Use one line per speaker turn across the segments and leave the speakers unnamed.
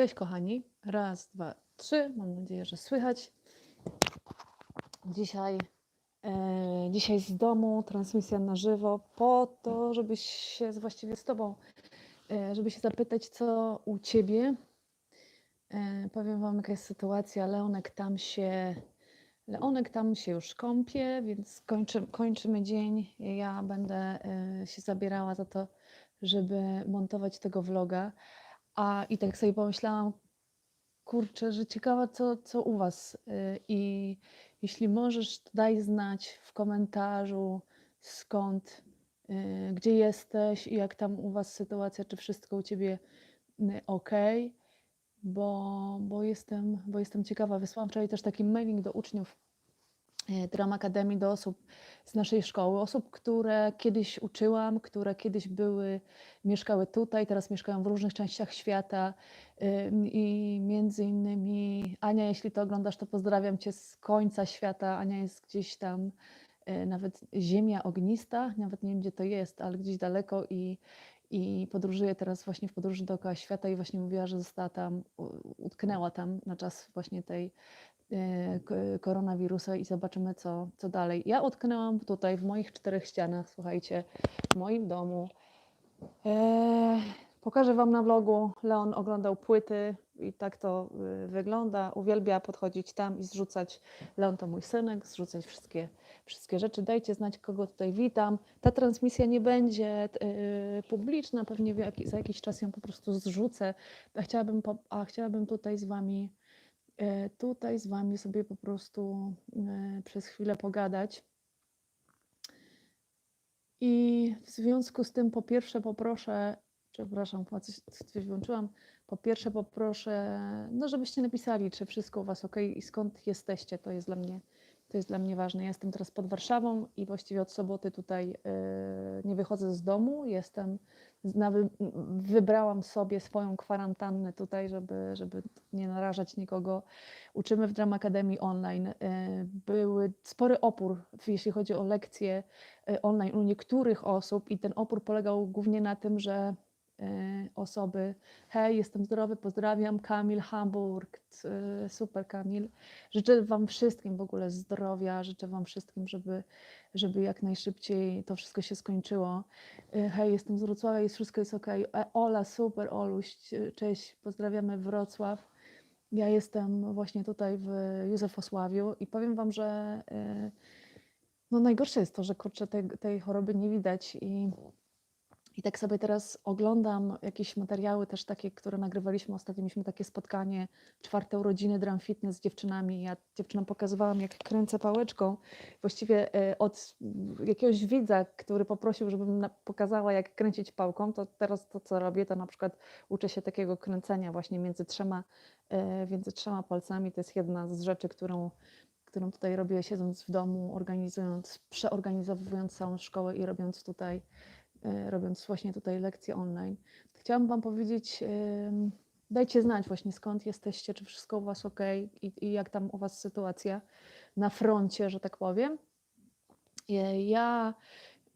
Cześć kochani. Raz, dwa, trzy. Mam nadzieję, że słychać. Dzisiaj, e, dzisiaj z domu, transmisja na żywo, po to, żebyś się właściwie z Tobą, e, żeby się zapytać, co u Ciebie. E, powiem Wam, jaka jest sytuacja. Leonek tam się, Leonek tam się już kąpie, więc kończy, kończymy dzień. Ja będę e, się zabierała za to, żeby montować tego vloga. A i tak sobie pomyślałam, kurczę, że ciekawa, co, co u Was. y, I jeśli możesz, to daj znać w komentarzu, skąd, y, gdzie jesteś i jak tam u Was sytuacja, czy wszystko u Ciebie ok, bo, bo, jestem, bo jestem ciekawa. Wysłałam wczoraj też taki mailing do uczniów Dram Akademii, do osób z naszej szkoły, osób, które kiedyś uczyłam, które kiedyś były, mieszkały tutaj, teraz mieszkają w różnych częściach świata. Ym, I między innymi Ania, jeśli to oglądasz, to pozdrawiam Cię z końca świata. Ania jest gdzieś tam, e, nawet ziemia ognista, nawet nie wiem gdzie to jest, ale gdzieś daleko i, i podróżuje teraz właśnie w podróży dookoła świata i właśnie mówiła, że została tam, utknęła tam na czas właśnie tej e, koronawirusa i zobaczymy co, co dalej. Ja utknęłam tutaj w moich czterech ścianach, słuchajcie, w moim domu. Eee, pokażę Wam na vlogu. Leon oglądał płyty i tak to y, wygląda. Uwielbia podchodzić tam i zrzucać. Leon to mój synek, zrzucać wszystkie, wszystkie rzeczy. Dajcie znać, kogo tutaj witam. Ta transmisja nie będzie y, publiczna, pewnie za jakiś czas ją po prostu zrzucę. A chciałabym, po, a chciałabym tutaj z Wami tutaj z Wami sobie po prostu y, przez chwilę pogadać. I w związku z tym po pierwsze poproszę, przepraszam, coś, włączyłam. Po pierwsze poproszę, no żebyście napisali, czy wszystko u Was ok i skąd jesteście. To jest dla mnie, to jest dla mnie ważne. Ja jestem teraz pod Warszawą i właściwie od soboty tutaj e, nie wychodzę z domu. Jestem, wybrałam sobie swoją kwarantannę tutaj, żeby, żeby nie narażać nikogo. Uczymy w Drama Akademii online. E, Były spory opór, jeśli chodzi o lekcje e, online u niektórych osób i ten opór polegał głównie na tym, że osoby, hej, jestem zdrowy, pozdrawiam, Kamil Hamburg, e, super Kamil. Życzę Wam wszystkim w ogóle zdrowia, życzę Wam wszystkim, żeby, żeby jak najszybciej to wszystko się skończyło. E, Hej, jestem z Wrocławia, jest wszystko jest ok. Ola, super, Oluś, cześć, pozdrawiamy Wrocław. Ja jestem właśnie tutaj w Józefosławiu i powiem Wam, że e, no najgorsze jest to, że kurczę, tej, tej choroby nie widać i, i tak sobie teraz oglądam jakieś materiały też takie, które nagrywaliśmy ostatnio, mieliśmy takie spotkanie, czwarte urodziny Drum Fitness z dziewczynami. Ja dziewczynom pokazywałam, jak kręcę pałeczką. Właściwie e, od jakiegoś widza, który poprosił, żebym pokazała, jak kręcić pałką, to teraz to, co robię, to na przykład uczę się takiego kręcenia właśnie między trzema, e, między trzema palcami. To jest jedna z rzeczy, którą którą tutaj robię siedząc w domu, organizując, przeorganizowując całą szkołę i robiąc tutaj, robiąc właśnie tutaj lekcje online. Chciałam Wam powiedzieć, dajcie znać właśnie skąd jesteście, czy wszystko u Was ok i, i jak tam u Was sytuacja na froncie, że tak powiem. E, Ja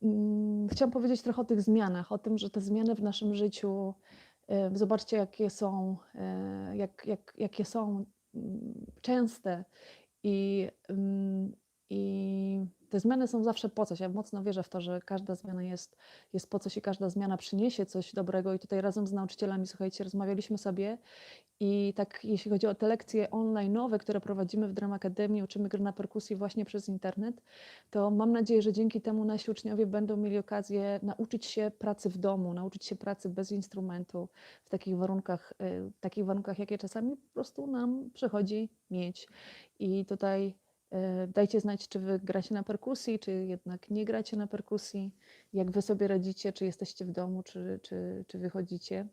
mm, chciałam powiedzieć trochę o tych zmianach, o tym, że te zmiany w naszym życiu, e, zobaczcie jakie są, e, jak, jak, jakie są mm, częste i, ym, I te zmiany są zawsze po coś. Ja mocno wierzę w to, że każda zmiana jest, jest po coś i każda zmiana przyniesie coś dobrego. I tutaj razem z nauczycielami, słuchajcie, rozmawialiśmy sobie i tak jeśli chodzi o te lekcje online nowe, które prowadzimy w Drama Akademii, uczymy gry na perkusji właśnie przez internet, to mam nadzieję, że dzięki temu nasi uczniowie będą mieli okazję nauczyć się pracy w domu, nauczyć się pracy bez instrumentu, w takich warunkach, y, takich warunkach, jakie czasami po prostu nam przychodzi mieć. I tutaj e, dajcie znać, czy wy gracie na perkusji, czy jednak nie gracie na perkusji, jak wy sobie radzicie, czy jesteście w domu, czy, czy, czy wychodzicie.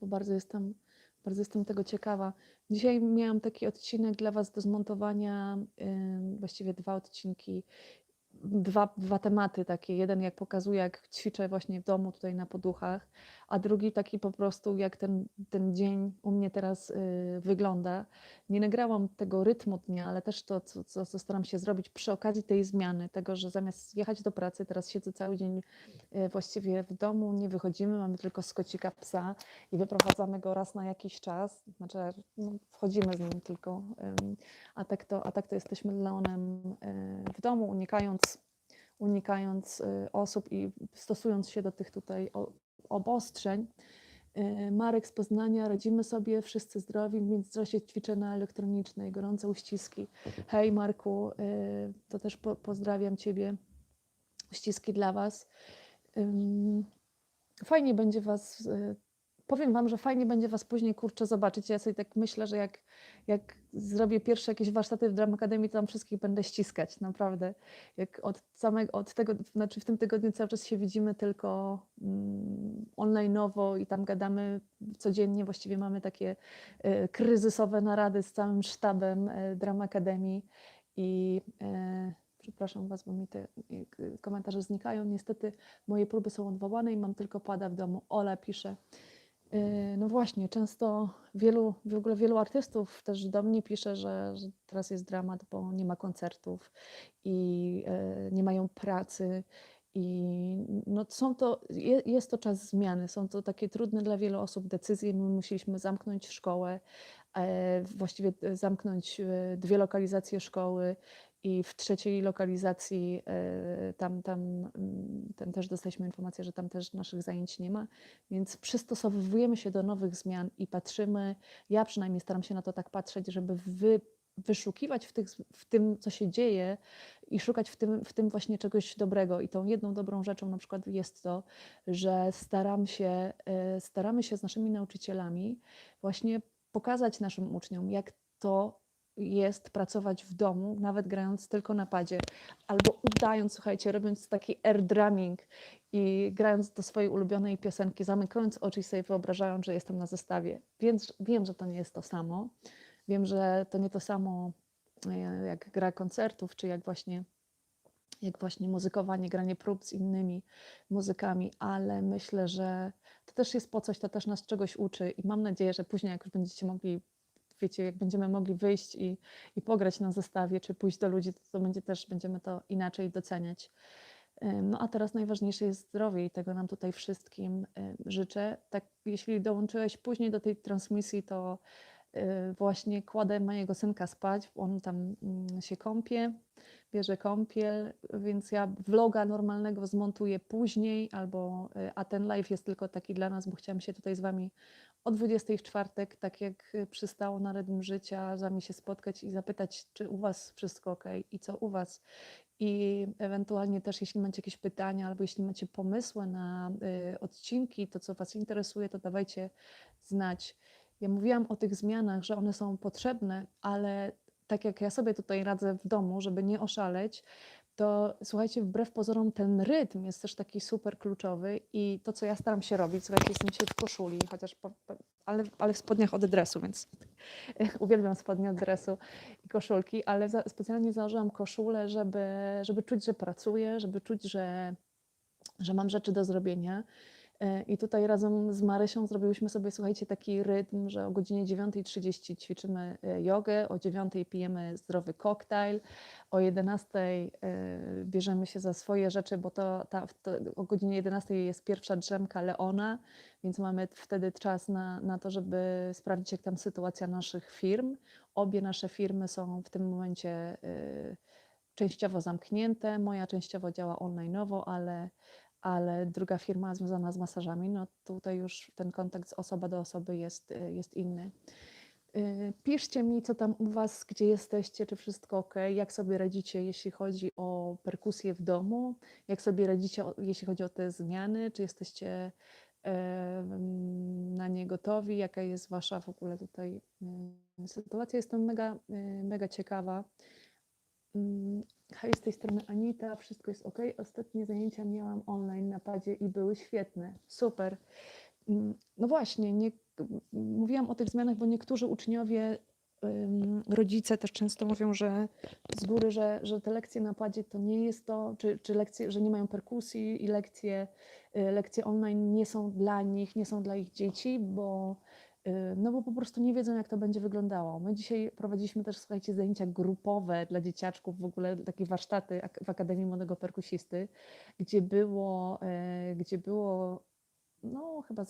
Bo bardzo jestem, bardzo jestem tego ciekawa. Dzisiaj miałam taki odcinek dla was do zmontowania, właściwie dwa odcinki, dwa, dwa tematy takie. Jeden jak pokazuję, jak ćwiczę właśnie w domu tutaj na poduchach, a drugi taki po prostu, jak ten, ten dzień u mnie teraz y, wygląda. Nie nagrałam tego rytmu dnia, ale też to, co, co, co staram się zrobić przy okazji tej zmiany, tego, że zamiast jechać do pracy, teraz siedzę cały dzień y, właściwie w domu, nie wychodzimy, mamy tylko skocika psa i wyprowadzamy go raz na jakiś czas, znaczy no, wchodzimy z nim tylko, ym, a tak to, a tak to jesteśmy Leonem y, w domu, unikając unikając y, osób i stosując się do tych tutaj obostrzeń. Y, Marek z Poznania, radzimy sobie, wszyscy zdrowi, w międzyczasie ćwiczę na elektronicznej, gorące uściski. Hej Marku, y, to też po, pozdrawiam Ciebie, uściski dla Was. Fajnie będzie Was, y, powiem Wam, że fajnie będzie Was później, kurczę, zobaczyć. Ja sobie tak myślę, że jak, jak zrobię pierwsze jakieś warsztaty w Dram to tam wszystkich będę ściskać, naprawdę. Jak od samego, od tego, znaczy w tym tygodniu cały czas się widzimy tylko mm, online'owo i tam gadamy codziennie, właściwie mamy takie y, kryzysowe narady z całym sztabem y, Dram Akademii i y, przepraszam Was, bo mi te komentarze znikają. Niestety moje próby są odwołane i mam tylko pada w domu. Ola pisze. Y, No właśnie, często wielu, w ogóle wielu artystów też do mnie pisze, że, że teraz jest dramat, bo nie ma koncertów i e, nie mają pracy. I no są to, je- jest to czas zmiany, są to takie trudne dla wielu osób decyzje. My musieliśmy zamknąć szkołę, e, właściwie e, zamknąć e, dwie lokalizacje szkoły i w trzeciej lokalizacji e, tam, tam, mm, tam też dostaliśmy informację, że tam też naszych zajęć nie ma, więc przystosowujemy się do nowych zmian i patrzymy, ja przynajmniej staram się na to tak patrzeć, żeby wy, wyszukiwać w, tych, w tym, co się dzieje i szukać w tym, w tym właśnie czegoś dobrego. I tą jedną dobrą rzeczą na przykład jest to, że staram się, e, staramy się z naszymi nauczycielami właśnie pokazać naszym uczniom, jak to jest pracować w domu, nawet grając tylko na padzie, albo udając, słuchajcie, robiąc taki air drumming i grając do swojej ulubionej piosenki, zamykając oczy i sobie wyobrażając, że jestem na zestawie. Więc wiem, że to nie jest to samo. Wiem, że to nie to samo e, jak gra koncertów, czy jak właśnie, jak właśnie muzykowanie, granie prób z innymi muzykami, ale myślę, że to też jest po coś, to też nas czegoś uczy i mam nadzieję, że później jak już będziecie mogli, wiecie, jak będziemy mogli wyjść i, i pograć na zestawie, czy pójść do ludzi, to, to będzie też, będziemy to inaczej doceniać. No a teraz najważniejsze jest zdrowie i tego nam tutaj wszystkim życzę. Tak, jeśli dołączyłeś później do tej transmisji, to y, właśnie kładę mojego synka spać, on tam mm, się kąpie, bierze kąpiel, więc ja vloga normalnego zmontuję później, albo, y, a ten live jest tylko taki dla nas, bo chciałam się tutaj z Wami o 20 w czwartek, tak jak y, przystało na rytm życia, z Wami się spotkać i zapytać, czy u Was wszystko ok i co u Was. I ewentualnie też, jeśli macie jakieś pytania, albo jeśli macie pomysły na y, odcinki, to co Was interesuje, to dawajcie znać. Ja mówiłam o tych zmianach, że one są potrzebne, ale tak jak ja sobie tutaj radzę w domu, żeby nie oszaleć, to słuchajcie, wbrew pozorom ten rytm jest też taki super kluczowy i to, co ja staram się robić, słuchajcie, jestem dzisiaj w koszuli, chociaż, po, po, ale, ale w spodniach od dresu, więc uwielbiam spodnie od dresu i koszulki, ale za, specjalnie założyłam koszulę, żeby, żeby czuć, że pracuję, żeby czuć, że, że mam rzeczy do zrobienia. E, I tutaj razem z Marysią zrobiłyśmy sobie, słuchajcie, taki rytm, że o godzinie 9.30 ćwiczymy e, jogę, o 9.00 pijemy zdrowy koktajl, o 11.00 e, bierzemy się za swoje rzeczy, bo to, ta, to o godzinie 11.00 jest pierwsza drzemka Leona, więc mamy wtedy czas na, na to, żeby sprawdzić, jak tam sytuacja naszych firm. Obie nasze firmy są w tym momencie częściowo zamknięte. Moja częściowo działa online'owo, ale ale druga firma związana z masażami, no tutaj już ten kontakt z osoba do osoby jest, y, jest inny. Y, Piszcie mi, co tam u Was, gdzie jesteście, czy wszystko ok, jak sobie radzicie, jeśli chodzi o perkusję w domu, jak sobie radzicie, jeśli chodzi o te zmiany, czy jesteście em, na nie gotowi, jaka jest Wasza w ogóle tutaj sytuacja. Jestem mega, mega ciekawa. Hej, z tej strony Anita, wszystko jest ok. Ostatnie zajęcia miałam online na padzie i były świetne. Super. Mm, No właśnie, nie, mówiłam o tych zmianach, bo niektórzy uczniowie rodzice też często mówią, że z góry, że, że te lekcje na padzie to nie jest to, czy, czy lekcje, że nie mają perkusji i lekcje, y, lekcje online nie są dla nich, nie są dla ich dzieci, bo no bo po prostu nie wiedzą, jak to będzie wyglądało. My dzisiaj prowadziliśmy też, słuchajcie, zajęcia grupowe dla dzieciaczków, w ogóle takie warsztaty w Akademii Młodego Perkusisty, gdzie było, e, gdzie było no chyba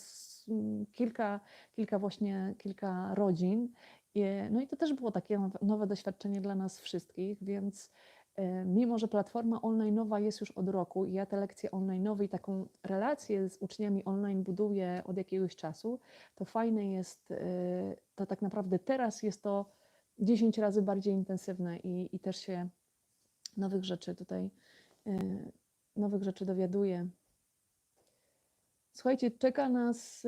kilka, kilka właśnie, kilka rodzin. No i to też było takie nowe, doświadczenie dla nas wszystkich, więc mimo, że platforma online'owa jest już od roku i ja te lekcje online'owe i taką relację z uczniami online buduję od jakiegoś czasu, to fajne jest, e, to tak naprawdę teraz jest to 10 razy bardziej intensywne i, i też się nowych rzeczy tutaj, e, nowych rzeczy dowiaduję. Słuchajcie, czeka nas.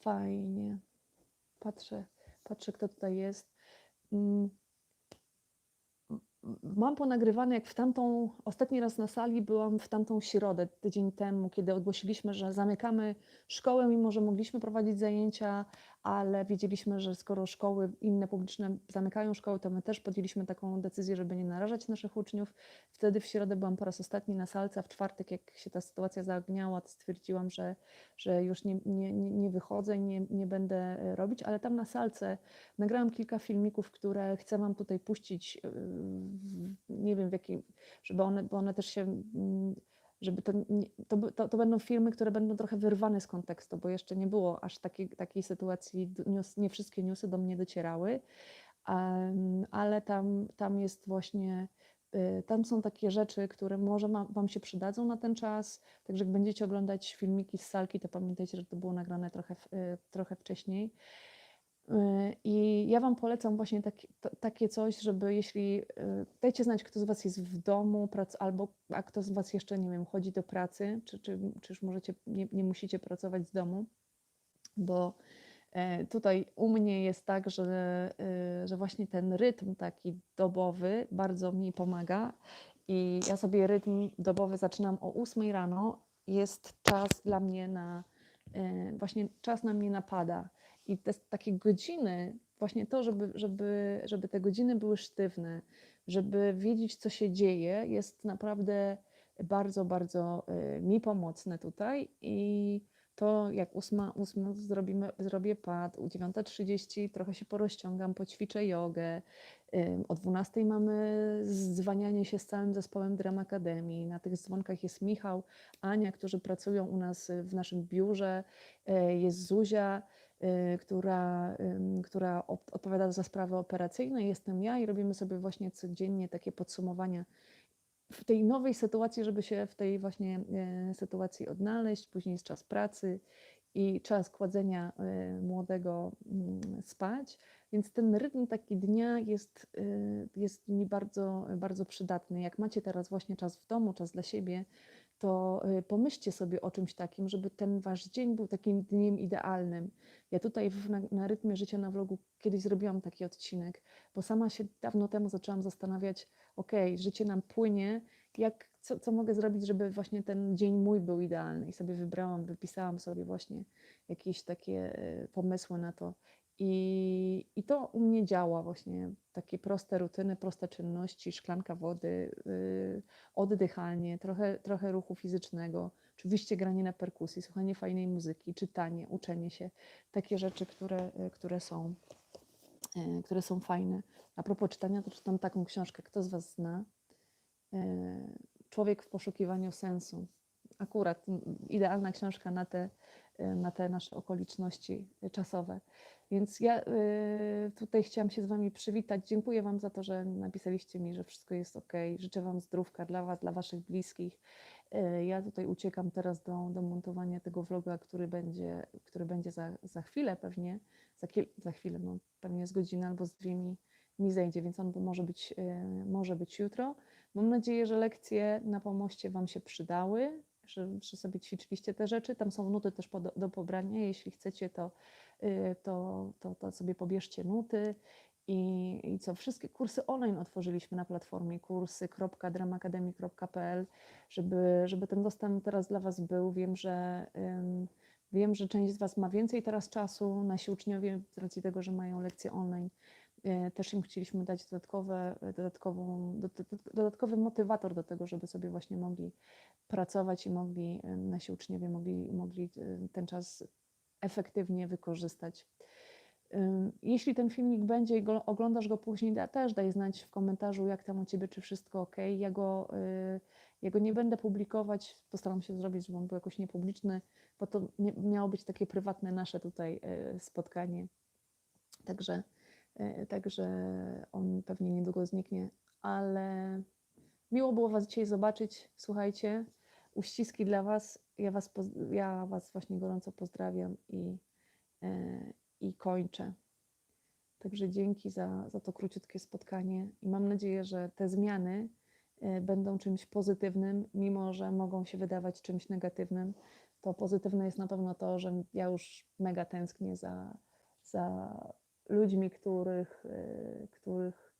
Fajnie. Patrzę, patrzę, kto tutaj jest. Mam ponagrywane, jak w tamtą, ostatni raz na sali byłam w tamtą środę, tydzień temu, kiedy ogłosiliśmy, że zamykamy szkołę, mimo że mogliśmy prowadzić zajęcia, ale wiedzieliśmy, że skoro szkoły inne publiczne zamykają szkoły, to my też podjęliśmy taką decyzję, żeby nie narażać naszych uczniów. Wtedy w środę byłam po raz ostatni na salce, a w czwartek, jak się ta sytuacja zaogniała, stwierdziłam, że, że już nie, nie, nie wychodzę i nie, nie będę e, robić, ale tam na salce nagrałam kilka filmików, które chcę Wam tutaj puścić, w- nie wiem w jakiej, żeby one, bo one też się mm, żeby to, to, to, to będą filmy, które będą trochę wyrwane z kontekstu, bo jeszcze nie było aż takiej, takiej sytuacji, news, nie wszystkie newsy do mnie docierały, Em, ale tam, tam jest właśnie, y, tam są takie rzeczy, które może ma, Wam się przydadzą na ten czas, także jak będziecie oglądać filmiki z salki, to pamiętajcie, że to było nagrane trochę, y, trochę wcześniej. Y, I ja Wam polecam właśnie taki, to, takie coś, żeby jeśli y, dajcie znać, kto z Was jest w domu, prac, albo a kto z Was jeszcze, nie wiem, chodzi do pracy, czy, czy, czy już możecie, nie, nie musicie pracować z domu, bo e, tutaj u mnie jest tak, że, y, że właśnie ten rytm taki dobowy bardzo mi pomaga i ja sobie rytm dobowy zaczynam o 8 rano. Jest czas dla mnie na, e, właśnie czas na mnie napada. I te takie godziny, właśnie to, żeby, żeby, żeby te godziny były sztywne, żeby wiedzieć, co się dzieje, jest naprawdę bardzo, bardzo e, mi pomocne tutaj. I to jak ósma, ósma zrobimy, zrobię pad, u 9.30 trochę się porozciągam, poćwiczę jogę. O 12 mamy zwanianie się z całym zespołem Dram Akademii. Na tych dzwonkach jest Michał, Ania, którzy pracują u nas y, w naszym biurze. E, Jest Zuzia, y, która, ym, która odpowiada za sprawy operacyjne. Jestem ja i robimy sobie właśnie codziennie takie podsumowania w tej nowej sytuacji, żeby się w tej właśnie e, sytuacji odnaleźć. Później jest czas pracy i czas kładzenia młodego mm, spać. Więc ten rytm taki dnia jest, jest mi bardzo, bardzo przydatny. Jak macie teraz właśnie czas w domu, czas dla siebie, to e, pomyślcie sobie o czymś takim, żeby ten wasz dzień był takim dniem idealnym. Ja tutaj na, na rytmie życia na vlogu kiedyś zrobiłam taki odcinek, bo sama się dawno temu zaczęłam zastanawiać, okej, życie nam płynie, jak, co, co mogę zrobić, żeby właśnie ten dzień mój był idealny. I sobie wybrałam, wypisałam sobie właśnie jakieś takie e, pomysły na to. I, I to u mnie działa właśnie, takie proste rutyny, proste czynności, szklanka wody, yy, oddychanie, trochę, trochę ruchu fizycznego, oczywiście granie na perkusji, słuchanie fajnej muzyki, czytanie, uczenie się, takie rzeczy, które, y, które są, y, które są fajne. A propos czytania, to czytam taką książkę, kto z Was zna? E, Człowiek w poszukiwaniu sensu. Akurat idealna książka na te, e, na te nasze okoliczności czasowe. Więc ja e, tutaj chciałam się z Wami przywitać. Dziękuję Wam za to, że napisaliście mi, że wszystko jest ok. Życzę Wam zdrówka dla Was, dla Waszych bliskich. E, Ja tutaj uciekam teraz do, do montowania tego vloga, który będzie, który będzie za, za chwilę pewnie, za, kil, za chwilę, no pewnie z godziny albo z dwie mi, mi zejdzie, więc on może być, e, może być jutro. Mam nadzieję, że lekcje na pomoście Wam się przydały, że, że sobie ćwiczyliście te rzeczy. Tam są nuty też po, do pobrania. Jeśli chcecie, to, y, to, to, to sobie pobierzcie nuty. I, I co, wszystkie kursy online otworzyliśmy na platformie kursy.dramakademii.pl, żeby, żeby ten dostęp teraz dla Was był. Wiem, że ym, Wiem, że część z Was ma więcej teraz czasu. Nasi uczniowie, z racji tego, że mają lekcje online, też im chcieliśmy dać dodatkowe, dodatkową, do- do- dodatkowy motywator do tego, żeby sobie właśnie mogli pracować i mogli, e, nasi uczniowie mogli, mogli e, ten czas efektywnie wykorzystać. Jeśli ten filmik będzie i go, oglądasz go później, da, też daj znać w komentarzu, jak tam u Ciebie, czy wszystko ok. Ja go, ja go nie będę publikować, postaram się zrobić, żeby on był jakoś niepubliczny, bo to mia- miało być takie prywatne nasze tutaj spotkanie. Także, także on pewnie niedługo zniknie, ale miło było Was dzisiaj zobaczyć. Słuchajcie, uściski dla Was. Ja Was, ja was właśnie gorąco pozdrawiam i, y, i kończę. Także dzięki za, za to króciutkie spotkanie i mam nadzieję, że te zmiany y, będą czymś pozytywnym, mimo że mogą się wydawać czymś negatywnym. To pozytywne jest na pewno to, że ja już mega tęsknię za, za ludźmi, których, y, których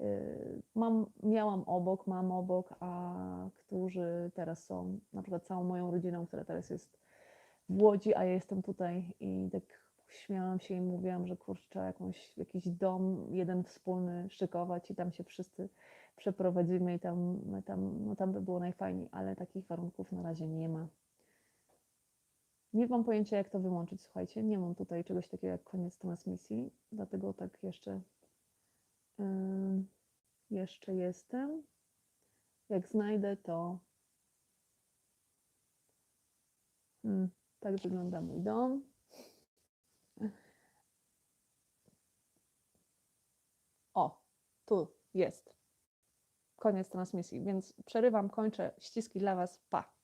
y, mam, miałam obok, mam obok, a którzy teraz są, na przykład całą moją rodziną, która teraz jest w Łodzi, a ja jestem tutaj i tak śmiałam się i mówiłam, że kurczę, trzeba jakąś, jakiś dom, jeden wspólny szykować i tam się wszyscy przeprowadzimy i tam, tam, no tam by było najfajniej, ale takich warunków na razie nie ma. Nie mam pojęcia, jak to wyłączyć, słuchajcie. Nie mam tutaj czegoś takiego jak koniec transmisji, dlatego tak jeszcze, ym, jeszcze jestem. Jak znajdę, to. Mm, tak wygląda mój dom. O, tu jest. Koniec transmisji, więc przerywam, kończę. Ściski dla Was. Pa.